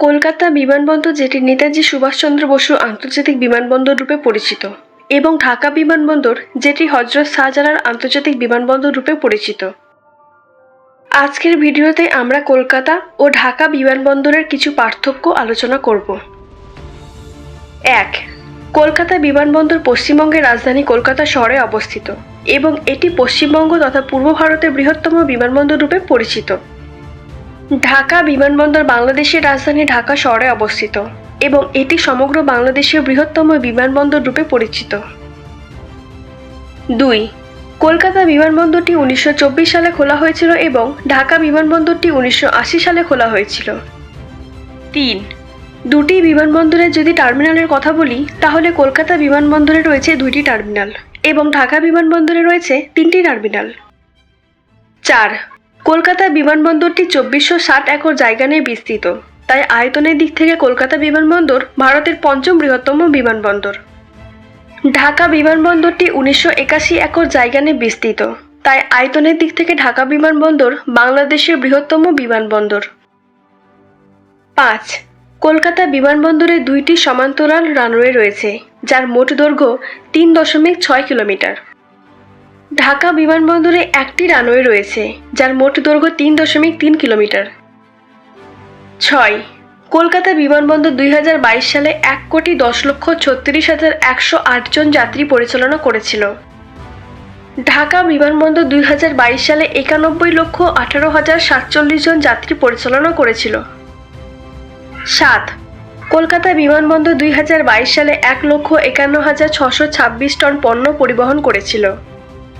কলকাতা বিমানবন্দর যেটি নেতাজি সুভাষচন্দ্র বসু আন্তর্জাতিক বিমানবন্দর রূপে পরিচিত এবং ঢাকা বিমানবন্দর যেটি হজরত শাহজালাল আন্তর্জাতিক বিমানবন্দর রূপে পরিচিত। আজকের ভিডিওতে আমরা কলকাতা ও ঢাকা বিমানবন্দরের কিছু পার্থক্য আলোচনা করব। এক, কলকাতা বিমানবন্দর পশ্চিমবঙ্গের রাজধানী কলকাতা শহরে অবস্থিত এবং এটি পশ্চিমবঙ্গ তথা পূর্ব ভারতের বৃহত্তম বিমানবন্দর রূপে পরিচিত। ঢাকা বিমানবন্দর বাংলাদেশের রাজধানী ঢাকা শহরে অবস্থিত এবং এটি সমগ্র বাংলাদেশের বৃহত্তম বিমানবন্দর রূপে পরিচিত। দুই, কলকাতা বিমানবন্দরটি উনিশশো চব্বিশ সালে খোলা হয়েছিল এবং ঢাকা বিমানবন্দরটি উনিশশো আশি সালে খোলা হয়েছিল। তিন, দুটি বিমানবন্দরের যদি টার্মিনালের কথা বলি, তাহলে কলকাতা বিমানবন্দরে রয়েছে দুইটি টার্মিনাল এবং ঢাকা বিমানবন্দরে রয়েছে তিনটি টার্মিনাল। চার কলকাতা বিমানবন্দরটি চব্বিশশো ষাট একর জায়গা নিয়ে বিস্তৃত। তাই আয়তনের দিক থেকে কলকাতা বিমানবন্দর ভারতের পঞ্চম বৃহত্তম বিমানবন্দর। ঢাকা বিমানবন্দরটি উনিশশো একাশি একর জায়গা নিয়ে বিস্তৃত। তাই আয়তনের দিক থেকে ঢাকা বিমানবন্দর বাংলাদেশের বৃহত্তম বিমানবন্দর। পাঁচ, কলকাতা বিমানবন্দরে দুইটি সমান্তরাল রানওয়ে রয়েছে, যার মোট দৈর্ঘ্য তিন দশমিক ছয় কিলোমিটার। ঢাকা বিমানবন্দরে একটি রানওয়ে রয়েছে, যার মোট দৈর্ঘ্য তিন দশমিক তিন কিলোমিটার। ছয়, কলকাতা বিমানবন্দর দুই হাজার বাইশ সালে এক কোটি দশ লক্ষ ছত্রিশ হাজার একশো জন যাত্রী পরিচালনা করেছিল। ঢাকা বিমানবন্দর দুই হাজার বাইশ সালে একানব্বই লক্ষ আঠারো হাজার সাতচল্লিশ জন যাত্রী পরিচালনা করেছিল। সাত, কলকাতা বিমানবন্দর দুই হাজার বাইশ সালে এক লক্ষ একান্ন হাজার ছশো ছাব্বিশ টন পণ্য পরিবহন করেছিল।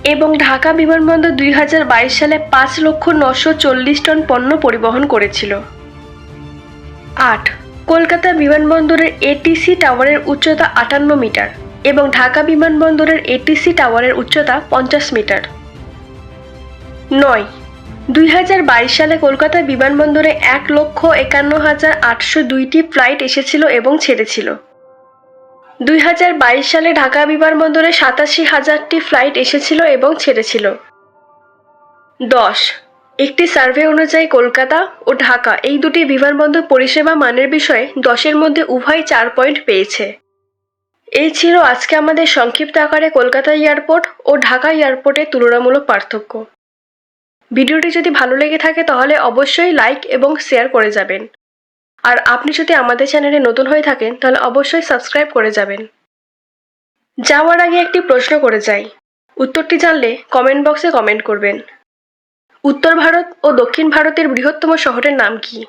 এবং ঢাকা বিমানবন্দর দুই হাজার বাইশ সালে পাঁচ লক্ষ নশো চল্লিশ টন পণ্য পরিবহন করেছিল। আট, কলকাতা বিমানবন্দরের এটিসি টাওয়ারের উচ্চতা আটান্ন মিটার এবং ঢাকা বিমানবন্দরের এটিসি টাওয়ারের উচ্চতা পঞ্চাশ মিটার। নয়, দুই সালে কলকাতা বিমানবন্দরে এক লক্ষ একান্ন হাজার আটশো দুইটি ফ্লাইট এসেছিল এবং ছেড়েছিল। দুই হাজার বাইশ সালে ঢাকা বিমানবন্দরে সাতাশি হাজারটি ফ্লাইট এসেছিল এবং ছেড়েছিল। দশ। একটি সার্ভে অনুযায়ী কলকাতা ও ঢাকা এই দুটি বিমানবন্দর পরিষেবা মানের বিষয়ে দশের মধ্যে উভয় চার পয়েন্ট পেয়েছে। এই ছিল আজকে আমাদের সংক্ষিপ্ত আকারে কলকাতা এয়ারপোর্ট ও ঢাকা এয়ারপোর্টের তুলনামূলক পার্থক্য। ভিডিওটি যদি ভালো লেগে থাকে তাহলে অবশ্যই লাইক এবং শেয়ার করে যাবেন। আর আপনি যদি আমাদের চ্যানেলে নতুন হয়ে থাকেন, তাহলে অবশ্যই সাবস্ক্রাইব করে যাবেন। যাওয়ার আগে একটি প্রশ্ন করে যাই। উত্তরটি জানলে কমেন্ট বক্সে কমেন্ট করবেন। উত্তর ভারত ও দক্ষিণ ভারতের বৃহত্তম শহরের নাম কি?